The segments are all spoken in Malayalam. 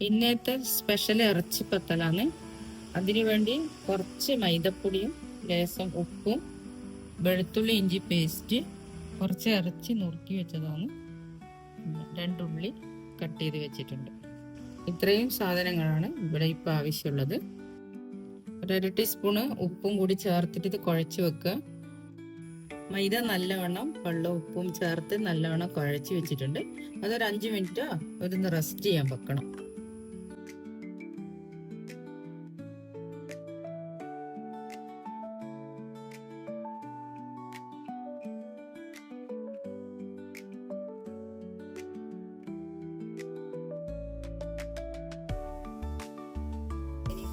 ഇന്നത്തെ സ്പെഷ്യൽ ഇറച്ചിപ്പത്തലാണ് അതിനു വേണ്ടി കുറച്ച് മൈദപ്പൊടിയും ലേസം ഉപ്പും വെളുത്തുള്ളി ഇഞ്ചി പേസ്റ്റ് കുറച്ച് ഇറച്ചി നുറുക്കി വെച്ചതാണ്. രണ്ടുള്ളി കട്ട് ചെയ്ത് വെച്ചിട്ടുണ്ട്. ഇത്രയും സാധനങ്ങളാണ് ഇവിടെ ഇപ്പം ആവശ്യമുള്ളത്. ഒരു ടീസ്പൂണ് ഉപ്പും കൂടി ചേർത്തിട്ട് ഇത് കുഴച്ച് വെക്കുക. മൈദ നല്ലവണ്ണം വെള്ളവും ഉപ്പും ചേർത്ത് നല്ലവണ്ണം കുഴച്ച് വെച്ചിട്ടുണ്ട്. അതൊരു അഞ്ച് മിനിറ്റ് ഒരു റെസ്റ്റ് ചെയ്യാൻ വെക്കണം.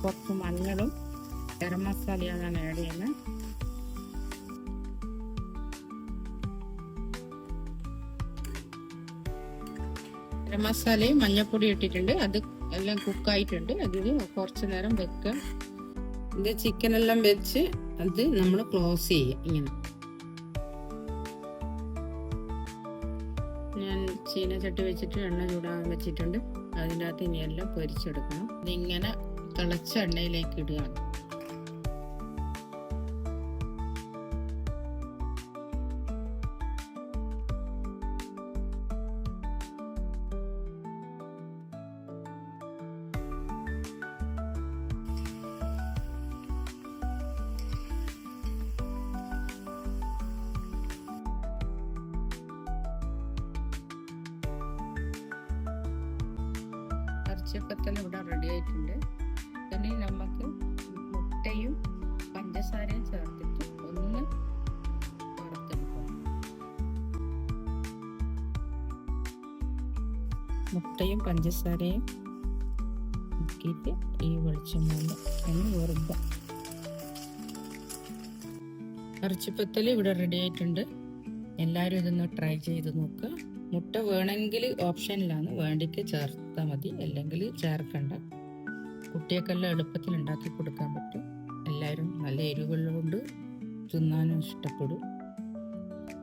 കുറച്ച് മഞ്ഞളും ഗരം മസാലയാണ് ഞാൻ ആഡ് ചെയ്യുന്നത് ഗരം മസാലയും മഞ്ഞപ്പൊടി ഇട്ടിട്ടുണ്ട്. അത് എല്ലാം കുക്കായിട്ടുണ്ട് അതിൽ കുറച്ച് നേരം വെക്കുക ഇത് ചിക്കൻ എല്ലാം വെച്ച് അത് നമ്മൾ ക്ലോസ് ചെയ്യുക ഇങ്ങനെ. ഞാൻ ചീനച്ചട്ടി വെച്ചിട്ട് എണ്ണ ചൂടാകാൻ വെച്ചിട്ടുണ്ട്. അതിന്റെ അകത്ത് ഇനി എല്ലാം പൊരിച്ചെടുക്കണം. ഇതിങ്ങനെ തിളച്ച എണ്ണയിലേക്ക് ഇടുകയാണ് ഇറച്ചിയപ്പത്തൽ ഇവിടെ റെഡി ആയിട്ടുണ്ട്. ഇനി നമുക്ക് മുട്ടയും പഞ്ചസാരയും ചേർത്തിട്ട് ഒന്ന് വറുത്തെടുക്കാം. മുട്ടയും പഞ്ചസാരയും മുക്കിയിട്ട് ഈ വെളിച്ചെണ്ണ ഒന്ന് വെറുതെ ഇറച്ചിപ്പത്തൽ ഇവിടെ റെഡി ആയിട്ടുണ്ട്. എല്ലാവരും ഇതൊന്ന് ട്രൈ ചെയ്ത് നോക്കുക. മുട്ട വേണമെങ്കിൽ ഓപ്ഷനിലാണ് വേണ്ടിക്ക് ചേർത്താൽ മതി. അല്ലെങ്കിൽ ചേർക്കണ്ട. കുട്ടികൾക്കെല്ലാം എളുപ്പത്തിൽ ഉണ്ടാക്കി കൊടുക്കാൻ പറ്റും. എല്ലാവരും നല്ല എരിവുള്ളതുകൊണ്ട് തിന്നാനും ഇഷ്ടപ്പെടും.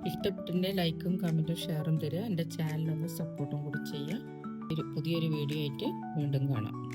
ഇഷ്ടപ്പെട്ടിന്റെ ലൈക്കും കമന്റും ഷെയറും തരിക. എന്റെ ചാനലൊന്ന് സപ്പോർട്ടും കൂടി ചെയ്യുക. ഒരു പുതിയൊരു വീഡിയോ ആയിട്ട് വീണ്ടും കാണാം.